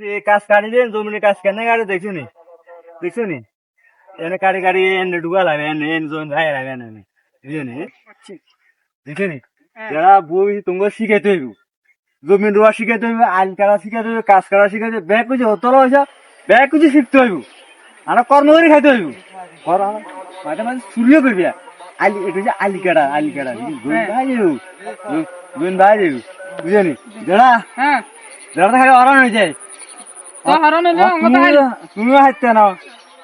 যে কাজ কাটি দেন জমিনে কাজ কেন কাটে দেখছ নি দেখছ নি এনে কাটি কাটি এনে লাগে এনে এনে জমি ভাই লাগে এনে বুঝছ নি দেখছ নি যারা বই তোমাকে শিখাইতে হইব জমি রোয়া শিখাইতে হইব আইন কাটা শিখাইতে হইব কাজ কাটা শিখাইতে ব্যাগ কিছু হতো পয়সা ব্যাগ কিছু শিখতে হইব আর কর্ম করে খাইতে হইব কর মাঝে মাঝে চুরিও করবি। আলি এটা হচ্ছে আলি কাটা আলি কাটা। ভাই যাব জমি ভাই যাব বুঝছ নি যারা হ্যাঁ। যারা খালি অরান হয়ে যায়। তুমিও- হাঁটতে নাও।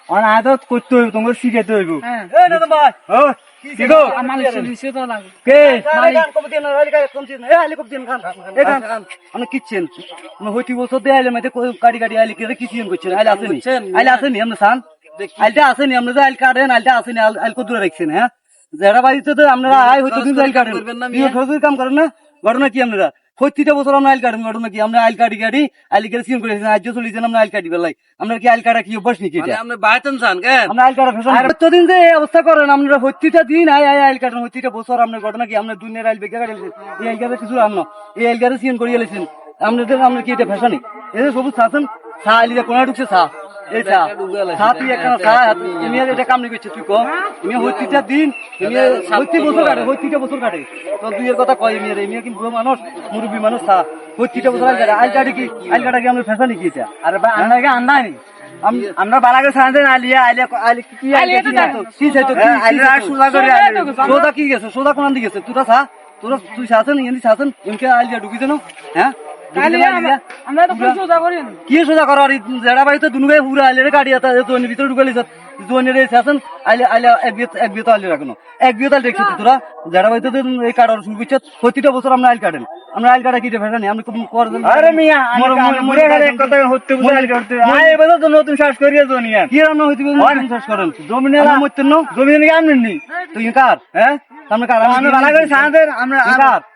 অন আদত করতে হইব তোমাকে শিখাইতে হইব। হ্যাঁ। এই না ভাই। ও শিখো। আমার লিসে তো লাগে। কে? আমি কিচ্ছেন আমি বছর দিয়ে আইলে মাঝে গাড়ি গাড়ি আইলে কে কিচ্ছেন করছেন আইলে আসেনি। আইলে আসেনি আমরা সান। আইলটা আসেনি আমরা যে আইল কাটেন আইলটা আসেনি আইল কত দূরে রাখছেন হ্যাঁ? যারা বাড়িতে তো আপনারা আয় হয়তো কিন্তু আইল কাটেন। কাম করেন না। ঘটনা কি আপনারা? প্রতিটা বছর আমরা আইল কাটেন ঘটনা কি আমরা আইল কাটি গাড়ি আইল কেটে সিম করে আজ চলিয়েছেন আমরা আইল কাটি বেলাই আমরা কি আইল কাটা কি অভ্যাস নাকি এটা? আপনি বাইতেন কেন? আমরা আইল কাটা ফ্যাশন প্রতিদিন যে এই অবস্থা করেন আমরা প্রতিটা দিন আই আই আইল কাটেন প্রতিটা বছর আপনার ঘটনা কি আমরা দুনিয়ার আইল বেগে কাটি এই আইল কাটা কিছু আনো এই আইল কাটা সিম করিয়ে লেছেন। আপনাদের আমরা কি এটা ফ্যাশনই যে সবুজ শাসন চা আইলিটা কোনা ঢুকছে চা এই চা চা তুই একটা চা তুমি এটা কাম করছে তুই কো। তুমি প্রতিটা দিন তুমি প্রতি বছর কাটে প্রতিটা বছর কাটে। তো দুই কথা কয় মেয়ে মেয়ে কি বুড়ো মানুষ মুরব্বী মানুষ চা প্রতিটা বছর আইল কাটে। আইল কাটে কি? আইল কাটা কি আমরা ফ্যাশনই কি এটা? আরে ভাই আমরা কি নি আলিয়া আইলে আইলে কি আইলে তো দেখো। কি চাইতো আইলে আর সুজা করে আইলে সোজা কি গেছে? সোজা কোন দিকে গেছে? তুই তোরা তুই শাসন এমনি শাসন এমকে আইলিয়া ঢুকি জানো হ্যাঁ? ঢুকি? তো কি সোজা করার জেডা বাড়িতে দুনু ভাই আইলে গাড়ি আছে জোনের ভিতরে জোনের এই শাসন আইলে আইলে এক বিয়ে এক বিয়ে তো আইলে রাখনো এক বিয়ে তাহলে দেখছিস তোরা জেডা বাড়িতে তো এই কাটার শুরু করছে প্রতিটা বছর আমরা আইল কাটেন আমরা আইল কাটা কি ফেটা নেই আমরা কর আরে মিয়া, আমি- মরে গেলে এক কথা হতে বুঝে আইল কাটতে। আয় এবারে তো নতুন শ্বাস করিয়ে দুনিয়া। কি রান্না হইতে চাষ করেন জমিনে মরতেন জমিনে আমনেন নি? তুই কার হ্যাঁ? আমরা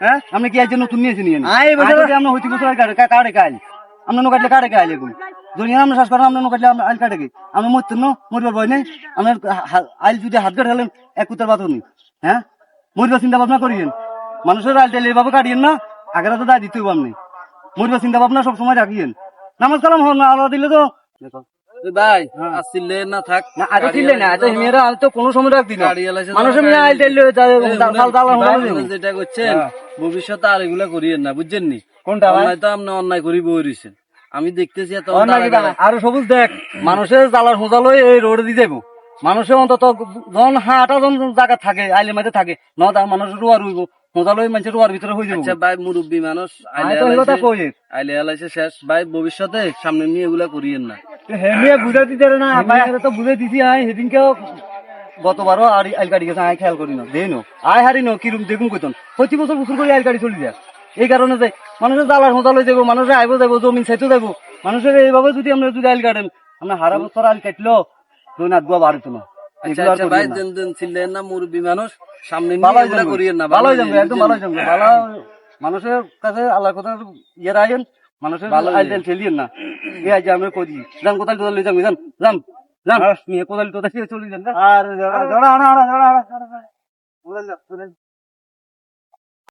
হ্যাঁ? আমরা কি একজন নতুন নিয়েছি নিয়ে আয় এ বছর- আমরা হইতে বছর আইল কাটে কাটে আমরা নো আমরা শ্বাস করেন আমরা আইল কাটে কি? আমরা মরতেন না মরবার ভয় নেই। আমরা আইল যদি হাত কাটে হলেন এক কুতার বাত নি। হ্যাঁ? মরবার চিন্তা ভাবনা করিয়েন। মানুষের আইল টাইল এভাবে কাটিয়েন না আগের তো দায় দিতে হইব আপনি। মরবার চিন্তা ভাবনা সব সময় রাখিয়েন। নামাজ কালাম হন না আল্লাহ দিলে তো এ ভাই, না থাক। না না তো। কোনো সময় আইল টাইল দাল দাল যেটা করছেন ভবিষ্যতে আর এগুলা করিয়েন না বুঝছেন নি? কোনটা অন্যায় তো আপনি অন্যায় করি আমি দেখতেছি এত আর সবুজ দেখ। মানুষের জ্বালার হোজা এই রোড দিয়ে যাব মানুষের অন্তত জন হাটা জন জায়গা থাকে আইলে মাঝে থাকে। ন তার মানুষ রোয়া রুইব হোজা লই মানুষের রোয়ার ভিতরে হয়ে যাব। আচ্ছা ভাই মুরব্বী মানুষ আইলে আলাইছে শেষ। ভাই ভবিষ্যতে সামনে নিয়ে এগুলা করিয়েন না। হেমিয়া বুঝা দিতে না ভাই তো বুঝে দিছি আই সেদিনকেও গতবারও আর আইল গাড়ি গেছে আই খেয়াল করি না দেই নো আই হারি নো কিরম দেখুন কইতন। প্রতি বছর বছর করে আইল গাড়ি চলে যায়। এই কারণে যে মানুষের জ্বালার হোজা লই যাব মানুষের আইব যাব জমিন চাইতে যাব। মানুষের এইভাবে যদি আমরা যদি আইল কাটেন আমরা হারা বছর আইল কাটলো দুই না দুয়া বাড়িত না। আচ্ছা আচ্ছা ভাই না। দেন দেন ছিলেন না মুরব্বী মানুষ সামনে করিয়েন না ভালো ভালো যাবে একদম ভালো যাবে ভালো মানুষের কাছে আল্লাহ কথা ইয়ে রাখেন। মানুষের আইল ঠেলিয়েন না। এই আজ আমরা কই যান কোথায় কোথায় লই যান যান যান। যান নিয়ে কোথায় কোথায় চলে যান আর জোড়া জোড়া জোড়া জোড়া